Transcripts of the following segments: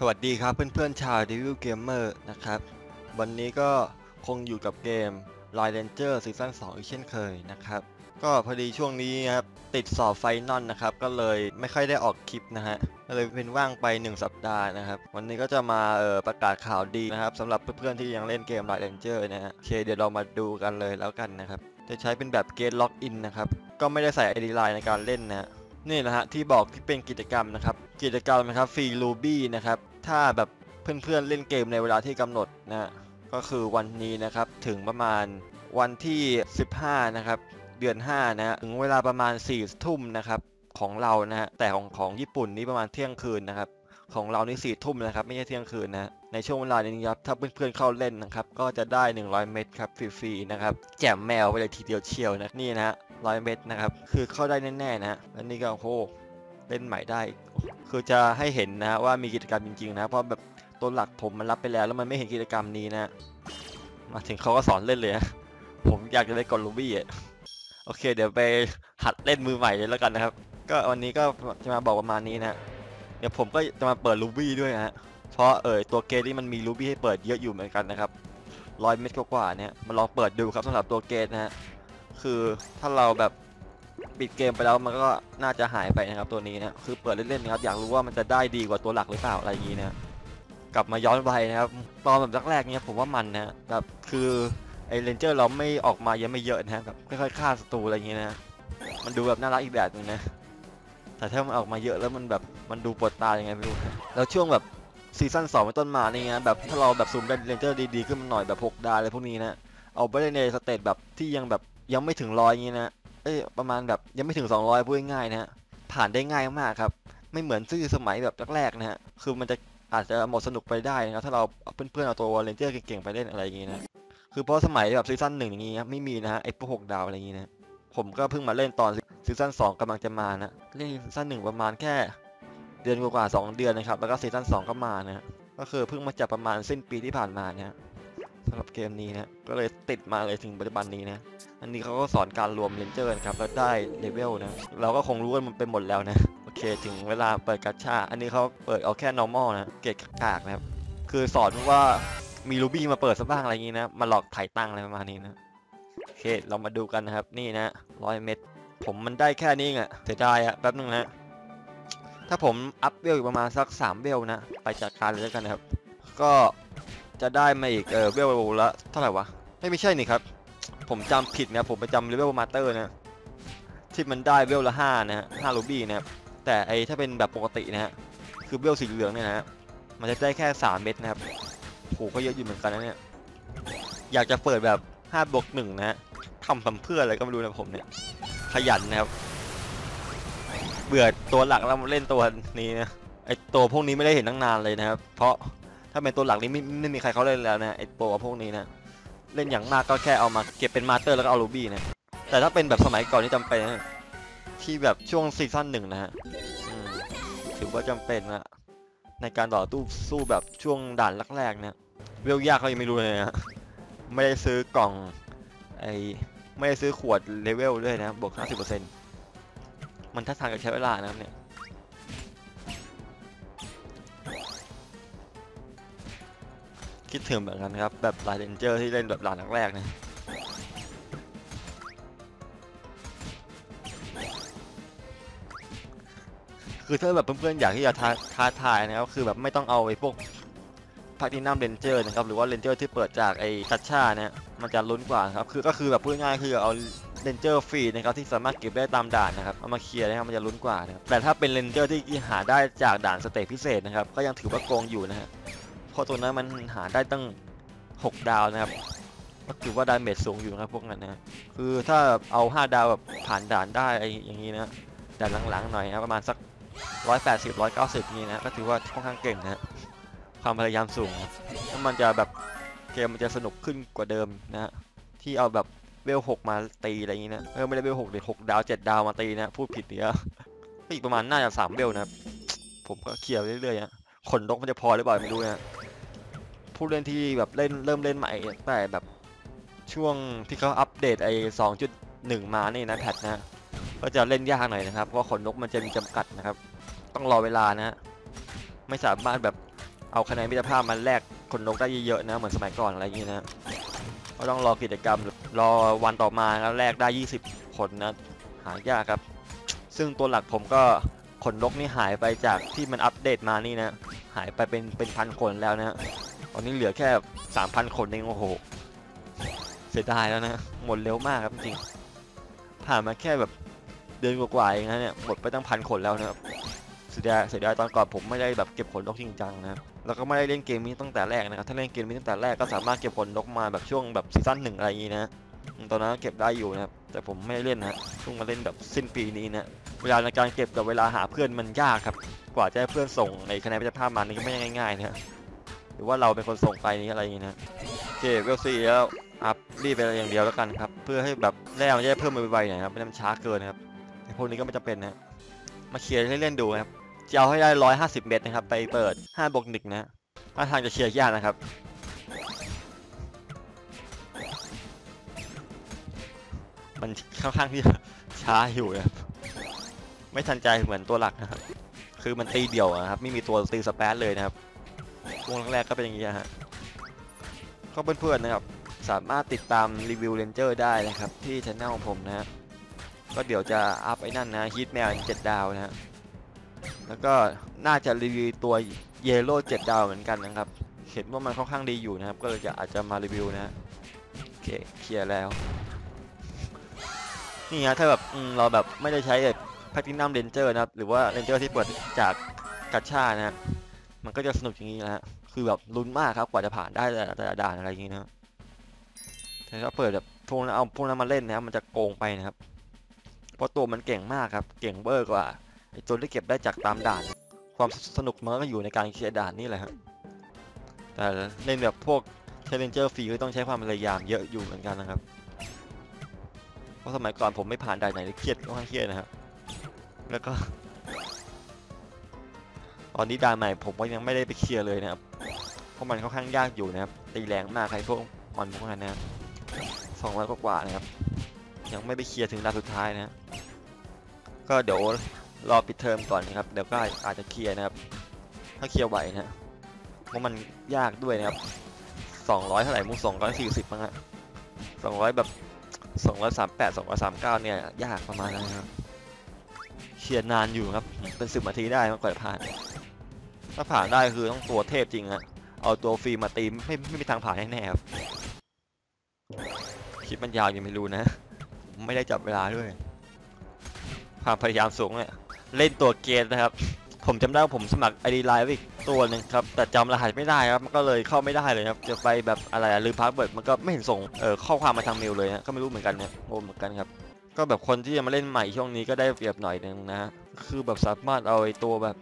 สวัสดีครับเพื่อนๆชาว Devil Gamer นะครับ วันนี้ก็คงอยู่กับเกม Line Ranger ซีซั่น2อีกเช่นเคยนะครับ ก็พอดีช่วงนี้ครับ ติดสอบไฟนอลนะครับ ก็เลยไม่ค่อยได้ออกคลิปนะฮะ ก็เลยเป็นว่างไป 1 สัปดาห์นะครับ วันนี้ก็จะมาเออประกาศข่าวดีนะครับสำหรับเพื่อนๆที่ยังเล่นเกม Line Ranger นะฮะโอเคเดี๋ยวเรามาดูกันเลยแล้วกันนะครับ จะใช้เป็นแบบเก t ล็อกอินนะครับ ก็ไม่ได้ใส่ ID Line ในการเล่นนะฮะนี่นะฮะที่บอกที่เป็นกิจกรรมนะครับ กิจกรรมนะครับฟรีลูบี้นะครับถ้าแบบเพื่อนๆเล่นเกมในเวลาที่กำหนดนะก็คือวันนี้นะครับถึงประมาณวันที่ 15 นะครับ เดือน 5นะฮะถึงเวลาประมาณ4ทุ่มนะครับของเรานะฮะแต่ของของญี่ปุ่นนี่ประมาณเที่ยงคืนนะครับของเรานี่สี่ทุ่มนะครับไม่ใช่เที่ยงคืนนะในช่วงเวลานี้ครับถ้าเพื่อนๆเข้าเล่นนะครับก็จะได้ 100 เม็ดครับฟรีๆนะครับแจมแมวไปเลยทีเดียวเชียวนะนี่นะร้อยเม็ดนะครับคือเข้าได้แน่ๆนะแล้วนี่ก็โอ้ เล่นใหม่ได้ คือจะให้เห็นนะว่ามีกิจกรรมจริงๆนะ เพราะแบบตัวหลักผมมันรับไปแล้ว แล้วมันไม่เห็นกิจกรรมนี้นะ มาถึงเขาก็สอนเล่นเลยนะผมอยากจะเล่นกอลูบี้อะโอเค เดี๋ยวไปหัดเล่นมือใหม่เลยแล้วกันนะครับ ก็วันนี้ก็จะมาบอกประมาณนี้นะเดี๋ยวผมก็จะมาเปิด Ruby ด้วยนะฮะเพราะเออตัวเกมนี่มันมี Ruby ให้เปิดเยอะอยู่เหมือนกันนะครับร้อยเม็ดกว่าๆเนี่ยมาลองเปิดดูครับสำหรับตัวเกมนะฮะคือถ้าเราแบบ ปิดเกมไปแล้วมันก็น่าจะหายไปนะครับตัวนี้นะคือเปิดเล่นๆนะครับอยากรู้ว่ามันจะได้ดีกว่าตัวหลักหรือเปล่าอะไรอย่างนี้นะกลับมาย้อนไปนะครับตอนแบบแรกๆเนี่ยผมว่ามันนะแบบคือไอเรนเจอร์เราไม่ออกมายังไม่เยอะนะแบบค่อยๆฆ่าศัตรูอะไรอย่างนี้นะมันดูแบบน่ารักอีกแบบหนึงนะแต่ถ้ามันออกมาเยอะแล้วมันแบบมันดูปวดตายังไงไม่รู้แล้วช่วงแบบซีซั่นสองเป็นต้นมาเนี่นะแบบถ้าเราแบบซูมได้เรนเจอร์ดีๆขึ้นมาหน่อยแบบ6ดาวอะไรพวกนี้นะเอาไปในสเตจแบบที่ยังแบบยังไม่ถึงร้อยอย่างนี้นะ เอ้ยประมาณแบบยังไม่ถึง 200พูดง่ายๆนะฮะผ่านได้ง่ายมากครับ ไม่เหมือนซื่อสมัยแบบแรกๆนะฮะคือมันจะอาจจะหมดสนุกไปได้นะครับถ้าเราเพื่อนๆเอาตัวเรนเจอร์เก่งๆไปเล่นอะไรอย่างนี้นะคือเพราะสมัยแบบซีซั่นหนึ่งอย่างนี้ไม่มีนะฮะไอ้พวกหกดาวอะไรอย่างนี้นะผมก็เพิ่งมาเล่นตอนซีซั่น2กำลังจะมานะเล่นซีซั่นหนึ่งประมาณแค่เดือนกว่าๆสองเดือนนะครับแล้วก็ซีซั่น2ก็มานะฮะก็คือเพิ่งมาจับประมาณสิ้นปีที่ผ่านมานะฮะ สำหรับเกมนี้นะก็เลยติดมาเลยถึงปัจจุบันนี้นะ อันนี้เขาก็สอนการรวมเลนเจอร์นะครับแล้วได้เลเวลนะ เราก็คงรู้กันมันไปหมดแล้วนะ โอเคถึงเวลาเปิดกัชชา อันนี้เขาเปิดเอาแค่ normal นะ เกรดกากนะครับ คือสอนว่ามีรูบี้มาเปิดซะบ้างอะไรอย่างนี้นะ มาหลอกถ่ายตังอะไรประมาณนี้นะ โอเคเรามาดูกันนะครับ นี่นะร้อยเม็ด ผมมันได้แค่นี้อะเสียดายอะแป๊บนึงนะ ถ้าผมอัพเวลอีกประมาณสัก3เวลนะ ไปจัดการเลยแล้วกันนะครับ ก็ จะได้มาอีกเออเวลละเท่าไหร่วะไม่ไม่ใช่นี่ครับ ผมจำผิดนะผมไปจำเลเวลมาสเตอร์นะที่มันได้เวลละ5นะฮะ5รูบี้นะครับแต่ไอถ้าเป็นแบบปกตินะฮะคือเวลสีเหลืองเนี่ยนะฮะมันจะได้แค่3เม็ดนะครับโหก็เยอะอยู่เหมือนกันนะเนี่ยอยากจะเปิดแบบ5บวก1นะฮะทำทำเพื่ออะไรก็ไม่รู้นะผมเนี่ยขยันนะครับ เบื่อตัวหลักแล้วมาเล่นตัวนี้นะไอตัวพวกนี้ไม่ได้เห็นตั้งนานเลยนะครับ เพราะ ถ้าเป็นตัวหลักนี้ไม่ไม่มีใครเขาเล่นแล้วนะไอตัวพวกนี้นะเล่นอย่างมากก็แค่เอามาเก็บเป็นมาสเตอร์แล้วก็เอารูบี้นะแต่ถ้าเป็นแบบสมัยก่อนนี่จำเป็นนะที่แบบช่วงซีซั่นหนึ่งนะฮะถือว่าจำเป็นนะในการต่อตู้สู้แบบช่วงด่านแรกๆนะเวลยากเขายังไม่รู้เลยนะไม่ได้ซื้อกล่องไอไม่ได้ซื้อขวดเลเวลด้วยนะบวก 50%มันท้าทางกับใช้เวลานะครับเนี่ย คิดถึงเหมือนกันครับ แบบลายเรนเจอร์ที่เล่นแบบด่านแรกๆนะคือถ้าแบบเพื่อนๆอยากที่จะท้าท้าทายนะครับคือแบบไม่ต้องเอาไอ้พวกพาร์ตินัมเรนเจอร์นะครับหรือว่าเรนเจอร์ที่เปิดจากไอ้ทัชชาเนี่ยมันจะลุ้นกว่าครับคือก็คือแบบพูดง่ายคือเอาเรนเจอร์ฟรีนะครับที่สามารถเก็บได้ตามด่านนะครับเอามาเคลียร์นะครับมันจะลุ้นกว่านะครับแต่ถ้าเป็นเรนเจอร์ที่หาได้จากด่านสเตจพิเศษนะครับก็ยังถือว่าโกงอยู่นะฮะ ราะตัวนั้นมันหาได้ตั้ง 6 ดาวนะครับ ก็ถือว่าดาเมจสูงอยู่นะครับพวกนั้นนะคือถ้าเอา 5 ดาวแบบผ่านด่านได้อย่างนี้นะด่านหลังๆหน่อยนะประมาณสัก 180 190 นี่นะก็ถือว่าค่อนข้างเก่งนะความพยายามสูงนะแล้วมันจะแบบเกมมันจะสนุกขึ้นกว่าเดิมนะที่เอาแบบเวล6มาตีอะไรอย่างนี้นะเออไม่ได้เวล6เลย6ดาว7ดาวมาตีนะพูดผิดเนี่ยก็อีกประมาณน่าจะ3เวลนะผมก็เคลียร์เรื่อยๆนะขนนกมันจะพอหรือเปล่าไม่รู้นะ ผู้เล่นที่แบบเล่นเริ่มเล่นใหม่แต่แบบช่วงที่เขาอัปเดตไอ้2.1มานี่นะแพทนะ ก็จะเล่นยากหน่อยนะครับ เพราะขนนกมันจะมีจำกัดนะครับ ต้องรอเวลานะฮะไม่สามารถแบบเอาคะแนนมิตรภาพมันแลกคนนกได้เยอะๆนะเหมือนสมัยก่อนอะไรอย่างนี้นะก็ต้องรอกิจกรรมรอวันต่อมาแล้วแลกได้ 20คนนะหายากครับ ซึ่งตัวหลักผมก็ขนนกนี่หายไปจากที่มันอัปเดตมานี่นะหายไปเป็นเป็นพันคนแล้วนะ อนนี้เหลือแค่3,000คนเองโอ้โห เสียดายแล้วนะ หมดเร็วมากครับจริง ผ่านมาแค่แบบเดือนกว่าๆเองนะเนี่ย หมดไปตั้งพันคนแล้วนะครับ เสียดายเสียดายตอนก่อนผมไม่ได้แบบเก็บขนนกจริงจังนะ แล้วก็ไม่ได้เล่นเกมนี้ตั้งแต่แรกนะครับ ถ้าเล่นเกมนี้ตั้งแต่แรกก็สามารถเก็บขนนกมาแบบช่วงแบบซีซั่นหนึ่งอะไรอย่างนี้นะ ตอนนั้นเก็บได้อยู่นะครับ แต่ผมไม่เล่นนะเพิ่งมาเล่นแบบสิ้นปีนี้นะ เวลาในการเก็บกับเวลาหาเพื่อนมันยากครับ กว่าจะให้เพื่อนส่งในคะแนนมิตรภามานี่ก็ไม่ง่ายๆนะ หรือว่าเราเป็นคนส่งไปนี่อะไรอย่างนี้นะโอเคเวลซีแล้วอัพรีบไปอย่างเดียวแล้วกันครับ เพื่อให้แบบแรกมันจะได้เพิ่มมาไวๆหน่อยครับไม่ให้มันช้าเกินครับไอพวกนี้ก็ไม่จำเป็นนะมาเคลียร์เล่นๆดูครับจะเอาให้ได้ 150 เมตรนะครับ ไปเปิด5บวก1นะถ้าทางจะเคลียร์ยากนะครับมันค่อนข้างที่ช้าอยู่นะครับไม่ทันใจเหมือนตัวหลักนะครับ คือมันตีเดี่ยวนะครับ ไม่มีตัวตีสเปซเลยนะครับ วงแรกๆก็เป็นอย่างนี้ฮะก็เพื่อนๆนะครับ สามารถติดตามรีวิวเรนเจอร์ได้นะครับ ที่ช anel ของผมนะฮะก็เดี๋ยวจะอัพไอ้นั่นนะฮีทแมวเจ็ดดาวนะฮะแล้วก็น่าจะรีวิวตัวเยโร่เจ็ดดาวเหมือนกันนะครับเห็นว่ามันค่อนข้างดีอยู่นะครับ ก็เลยจะอาจจะมารีวิวนะฮะโอเคเคลียร์แล้วนี่ฮะถ้าแบบเราแบบไม่ได้ใช้แบบแพทินัมเรนเจอร์นะครับ หรือว่าเรนเจอร์ที่เปิดจากกัชชานะฮะ มันก็จะสนุกอย่างนี้นะฮะ คือแบบลุ้นมากครับกว่าจะผ่านได้แต่ละแต่ด่านอะไรอย่างนี้นะแต่ถ้าเปิดแบบพวกนั้นเอาพวกนั้นมาเล่นนะครับมันจะโกงไปนะครับ เพราะตัวมันเก่งมากครับ เก่งเบอร์กว่าไอ้ตัวที่เก็บได้จากตามด่าน ความสนุกมันก็อยู่ในการเคลียร์ด่านนี่แหละครับแต่เล่นแบบพวกเชลเลนเจอร์ฟรีก็ต้องใช้ความพยายามเยอะอยู่เหมือนกันนะครับ เพราะสมัยก่อนผมไม่ผ่านด่านไหนเลยเครียดก็ค่อนข้างเครียดนะครับ แล้วก็ ตอนนี้ดาใหม่ผมก็ยังไม่ได้ไปเคลียร์เลยนะครับ เพราะมันค่อนข้างยากอยู่นะครับ ตีแรงมากใครพวกมันพวกนั้นนะสองร้อยกว่านะครับ ยังไม่ไปเคลียร์ถึงด่าสุดท้ายนะก็เดี๋ยวรอปิดเทอมก่อนนะครับ เดี๋ยวก็อาจจะเคลียร์นะครับ ถ้าเคลียร์ไหวนะเพราะมันยากด้วยนะครับสองร้อยเท่าไหร่มุงสองร้อยสี่สิบมั้งฮะสองร้อยแบบสองร้อยสามแปดสองร้อยสามเก้าเนี่ยยากประมาณนั้นนะครับ เคลียร์นานอยู่ครับ เป็นสิบนาทีได้มากกว่าผ่าน ถ้าผ่านได้คือต้องตัวเทพจริงอะเอาตัวฟรีมาตีไม่ไม่มีทางผ่านแน่ๆครับคลิปมันยาวยังไม่รู้นะ ไม่ได้จับเวลาด้วยความพยายามสูงเนี่ยเล่นตัวเกมนะครับ ผมจำได้ว่าผมสมัคร ID ไลน์ไว้อีกตัวหนึ่งครับ แต่จำรหัสไม่ได้ครับ มันก็เลยเข้าไม่ได้เลยครับ จะไปแบบอะไรลืมพาสเวิร์ดมันก็ไม่เห็นส่งเอ่อข้อความมาทางเมลเลยนะก็ไม่รู้เหมือนกันเนี่ยงงเหมือนกันครับ ก็แบบคนที่จะมาเล่นใหม่ช่วงนี้ก็ได้เปรียบหน่อยหนึงนะฮะ คือแบบสามารถเอาไอ้ตัวแบบ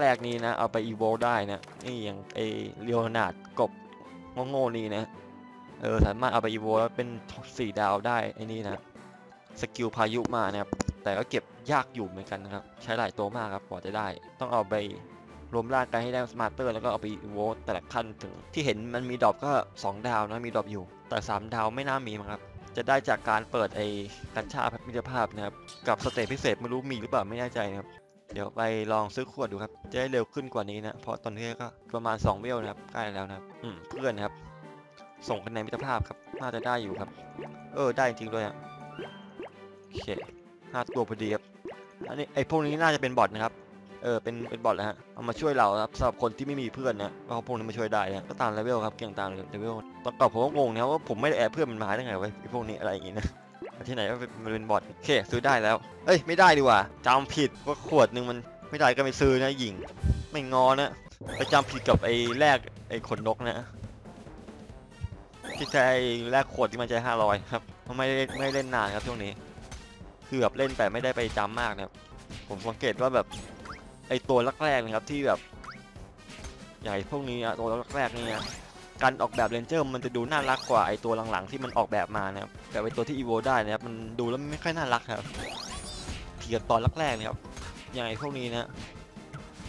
แรกๆนี้นะ เอาไปอีโวได้นะนี่อย่างไอเลียวนาดกบโง่ๆนี่นะเออสามารถเอาไปอีโวแล้วเป็นสี่ดาวได้ไอ้นี่นะสกิลพายุมานะครับแต่ก็เก็บยากอยู่เหมือนกันนะครับ ใช้หลายตัวมากครับกว่าจะได้ ต้องเอาไปรวมร่างกันให้ได้สมาร์เตอร์แล้วก็เอาไปโวตแต่ละขั้นถึงที่เห็นมันมีดรอปก็ 2 ดาวนะมีดรอปอยู่ แต่ 3 ดาวไม่น่ามีมั้งครับ จะได้จากการเปิดไอ้กัญชาพัมิตรภาพนะครับ กับสเตจพิเศษไม่รู้มีหรือเปล่าไม่แน่ใจนะครับ เดี๋ยวไปลองซื้อขวดดูครับ จะได้เร็วขึ้นกว่านี้นะ เพราะตอนนี้ก็ประมาณ 2 เวลนะครับ ใกล้แล้วนะครับ อืม เพื่อนนะครับ ส่งคะแนนมิตรภาพครับ น่าจะได้อยู่ครับ เออ ได้จริงด้วยอะโอเคห้าตัวพอดีครับ อันนี้ไอ้พวกนี้น่าจะเป็นบอทนะครับ เออเป็นเป็นบอทแล้วฮะเอามาช่วยเราครับสำหรับคนที่ไม่มีเพื่อนนะก็เอาพวกนี้มาช่วยได้นะก็ตามเลเวลครับเก่งตามเลเวลตอนก่อนผมก็งงนะว่าผมไม่ได้แอบเพื่อนมันมาได้ไงวะไอ้พวกนี้อะไรอย่างงี้นะที่ไหนก็เป็นมันเป็นบอทโอเคซื้อได้แล้ว เอ้ยไม่ได้ดีกว่าจำผิดว่าขวดหนึ่งมันไม่ได้ก็ไม่ซื้อนะหญิง ไม่งอนะไปจำผิดกับไอ้แรกไอ้ขนนกนะที่ใช้แรกขวดที่มันใช้ห้าร้อยครับไม่ได้ไม่เล่นนานครับช่วงนี้คือแบบเล่นแต่ไม่ได้ไปจำมากนะครับผมสังเกตว่าแบบ ไอตัวแรกๆนะครับที่แบบใหญ่พวกนี้อะตัวแรกๆนี่นะการออกแบบเรนเจอร์มันจะดูน่ารักกว่าไอตัวหลังๆที่มันออกแบบมานะครับแต่ไอตัวที่อีโวได้นะครับมันดูแล้วไม่ค่อยน่ารักครับเทียบตอนแรกๆนะครับอย่างไอพวกนี้นะ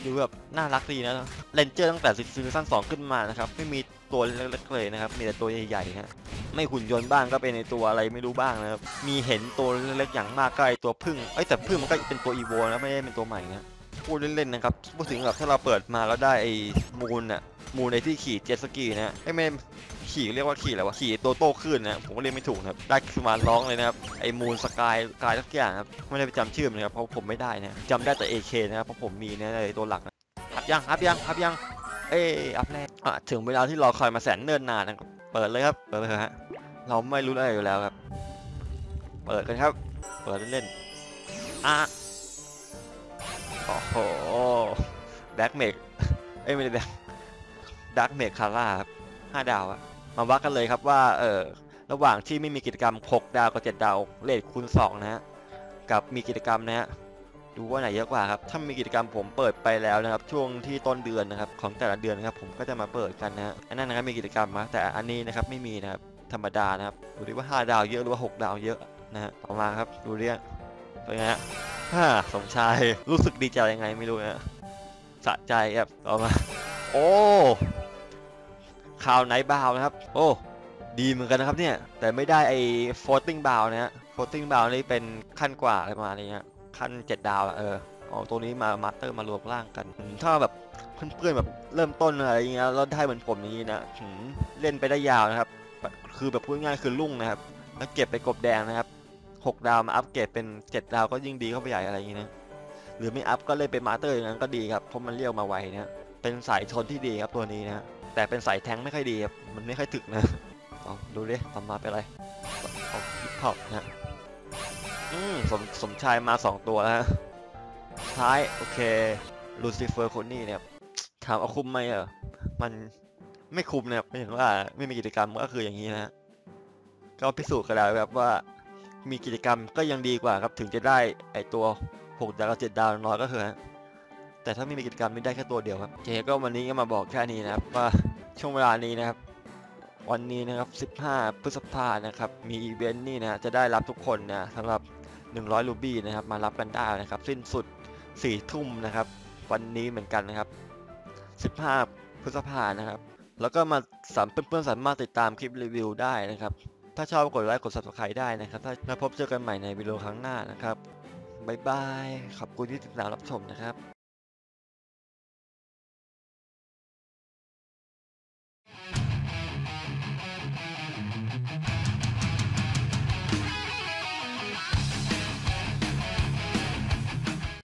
ดูแบบน่ารักดีนะเรนเจอร์ตั้งแต่ซีซั่นสองขึ้นมานะครับไม่มีตัวเล็กๆเลยนะครับมีแต่ตัวใหญ่ๆนะไม่หุ่นยนต์บ้างก็เป็นในตัวอะไรไม่รู้บ้างนะครับมีเห็นตัวเล็กๆอย่างมากก็ไอตัวพึ่งเอ้ยแต่พึ่งมันก็เป็นตัวอีโวนะไม่ได้เป็นตัวใหม่นะ พูดเล่นๆนะครับพูดถึงแบบถ้าเราเปิดมาแล้วได้ไอ้มูลน่ะมูในที่ขี่เจ็ตสกีนะฮะเอ้ยไม่ขี่เรียกว่าขี่อะไรวะขี่โตโต้คลื่นนะผมก็เรียกไม่ถูกนะครับได้คือมาร้องเลยนะครับไอ้มูนสกายกายทุกอย่างครับไม่ได้ไปจำชื่อมันนะครับเพราะผมไม่ได้นะจำได้แต่ AK นะครับเพราะผมมีนะในตัวหลักนะอัพยังอัพยังอัพยังเอ้อัพแรกอะถึงเวลาที่รอคอยมาแสนเนิ่นนานนะครับเปิดเลยครับเปิดเลยฮะเราไม่รู้อะไรอยู่แล้วครับ เปิดกันครับ เปิดเล่นๆอะ อ้โหแบ็กเมกเอ้ยไม่ได้แบ็กดักเมกคาร่าห้าดาวอะมาวัดกันเลยครับว่าเออระหว่างที่ไม่มีกิจกรรม 6 ดาวกับ7ดาวเลทคูณ2นะฮะกับมีกิจกรรมนะฮะดูว่าไหนเยอะกว่าครับถ้ามีกิจกรรมผมเปิดไปแล้วนะครับช่วงที่ต้นเดือนนะครับของแต่ละเดือนนะครับผมก็จะมาเปิดกันนะฮะอันนั้นนะครับมีกิจกรรมนะแต่อันนี้นะครับไม่มีนะครับธรรมดานะครับดูดิว่า 5 ดาวเยอะหรือว่า 6 ดาวเยอะนะฮะต่อมาครับดูเรียเป็นไงฮะ ฮ่าสมชาย รู้สึกดีใจยังไงไม่รู้นะสะใจครับต่อมา โอ้ข่าวไหนบาวนะครับ โอ้ดีเหมือนกันนะครับเนี่ย แต่ไม่ได้ไอ้ floating บาวนะฮะ floating บาวนี่เป็นขั้นกว่าอะไรประมาณนี้ฮะขั้น 7 ดาวอะเออเอาตัวนี้มามาสเตอร์มารวมร่างกัน ถ้าแบบเพื่อนๆแบบเริ่มต้นอะไรเงี้ยแล้วได้เหมือนผมอย่างนี้นะเล่นไปได้ยาวนะครับ คือแบบพูดง่ายคือลุ่งนะครับแล้วเก็บไปกบแดงนะครับ 6ดาวมาอัปเกรดเป็น7ดาวก็ยิ่งดีเข้าไปใหญ่อะไรอย่างงี้นะหรือไม่อัพก็เล่นเป็นมาสเตอร์อย่างนั้นก็ดีครับเพราะมันเรียกมาไวนะเป็นสายชนที่ดีครับตัวนี้นะแต่เป็นสายแทงไม่ค่อยดีครับมันไม่ค่อยถึกนะเอาดูดิต่อมาเป็นอะไรเอาฮิปฮอปนะอืมสมสมชายมา2ตัวแล้วท้ายโอเคลูซิเฟอร์คนนี้เนี่ยถามเอาคุมไหมเออมันไม่คุ้มนะครับไม่เห็นว่าไม่มีกิจกรรมก็คืออย่างนี้นะฮะก็พิสูจน์กันแล้วครับว่า มีกิจกรรมก็ยังดีกว่าครับถึงจะได้ไอตัว6ดาวกับ7ดาวน้อยก็คือะแต่ถ้าไม่มีกิจกรรมไม่ได้แค่ตัวเดียวครับเคก็วันนี้ก็มาบอกแค่นี้นะครับว่าช่วงเวลานี้นะครับ วันนี้นะครับ 15 พฤษภานะครับมีอีเวนต์นี่นะจะได้รับทุกคนนะสำหรับ 100 รูบี้นะครับมารับกันได้นะครับ สิ้นสุด 4 ทุ่มนะครับ วันนี้เหมือนกันนะครับ 15 พฤษภานะครับ แล้วก็มาสามเพื่อนๆสามารถติดตามคลิปรีวิวได้นะครับ ถ้าชอบกดไลค์กด subscribe ได้นะครับ ถ้าแล้วพบเจอกันใหม่ในวิดีโอครั้งหน้านะครับ บ๊ายบาย ขอบคุณที่ติดตามรับชมนะครับ